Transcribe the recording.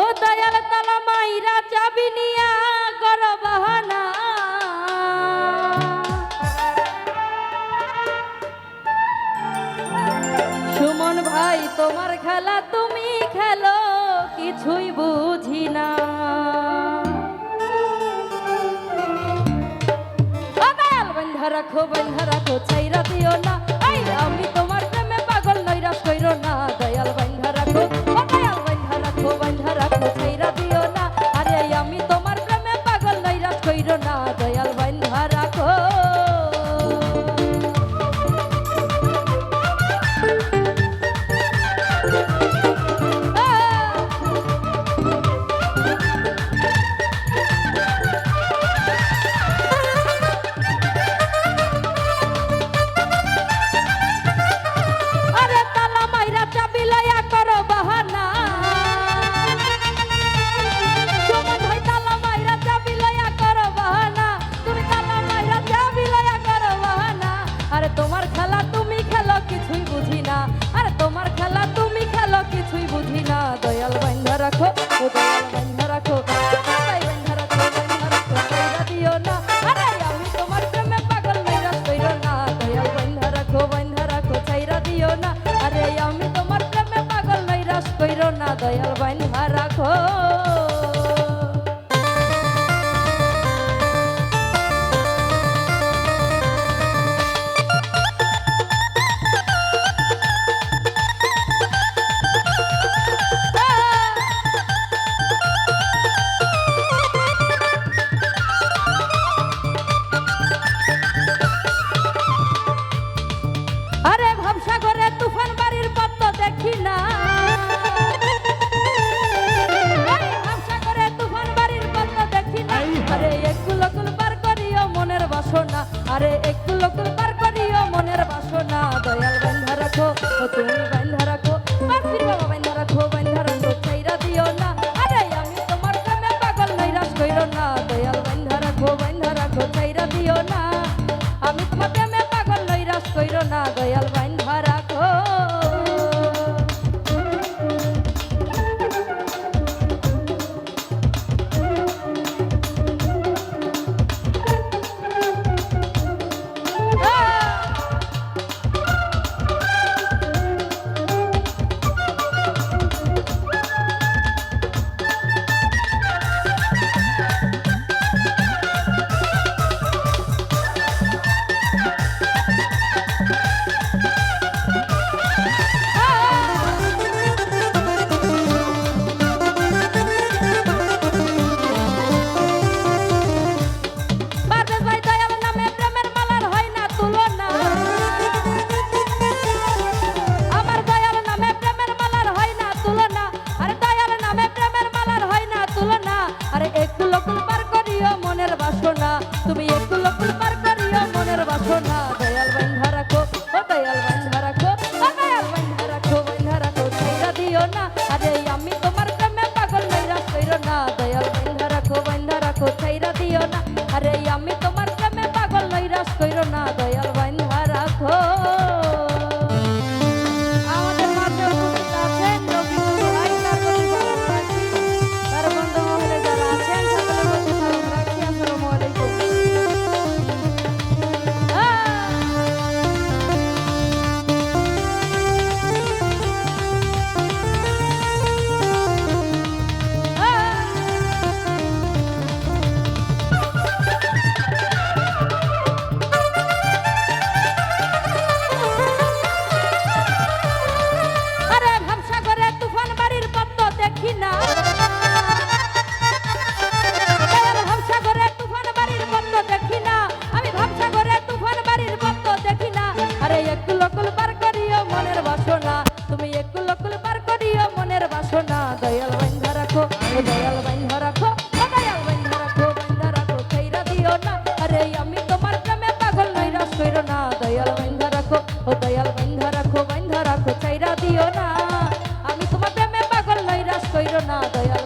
ও দয়াল তালা মাইরা চাবি সুমন ভাই, তোমার খেলা তুমি খেলো, কিছুই বুঝি না। রাখো, বন্ধ রাখো চাইরা দয়াল বাইন রাখো ও তুমি বাইন্ধা রাখো পাখির বাবা বাইন্ধা রাখো বাইন্ধা রাখো খাইরা দিও না আরে আমি তোমার প্রেমে পাগল নৈরাশ কইর না দয়াল বাইন্ধা রাখো বাইন্ধা রাখো খাইরা দিও না আমি তোমার প্রেমে পাগল তুমি একটু লকুল পার করিও, মনের বাসনা দয়াল বাইন্ধা রাখো দয়াল বাইন্ধা রাখো দয়াল বাইন্ধা রাখো বাইন্ধা রাখো খাইরা দিও না। আরে আমি তোমার প্রেমে পাগল নৈরাশ কইরো না। দয়াল বাইন্ধা রাখো, ও দয়াল বাইন্ধা রাখো বাইন্ধা রাখো খাইরা দিও না। আমি তোমার প্রেমে পাগল নৈরাশ কইরো না। দয়াল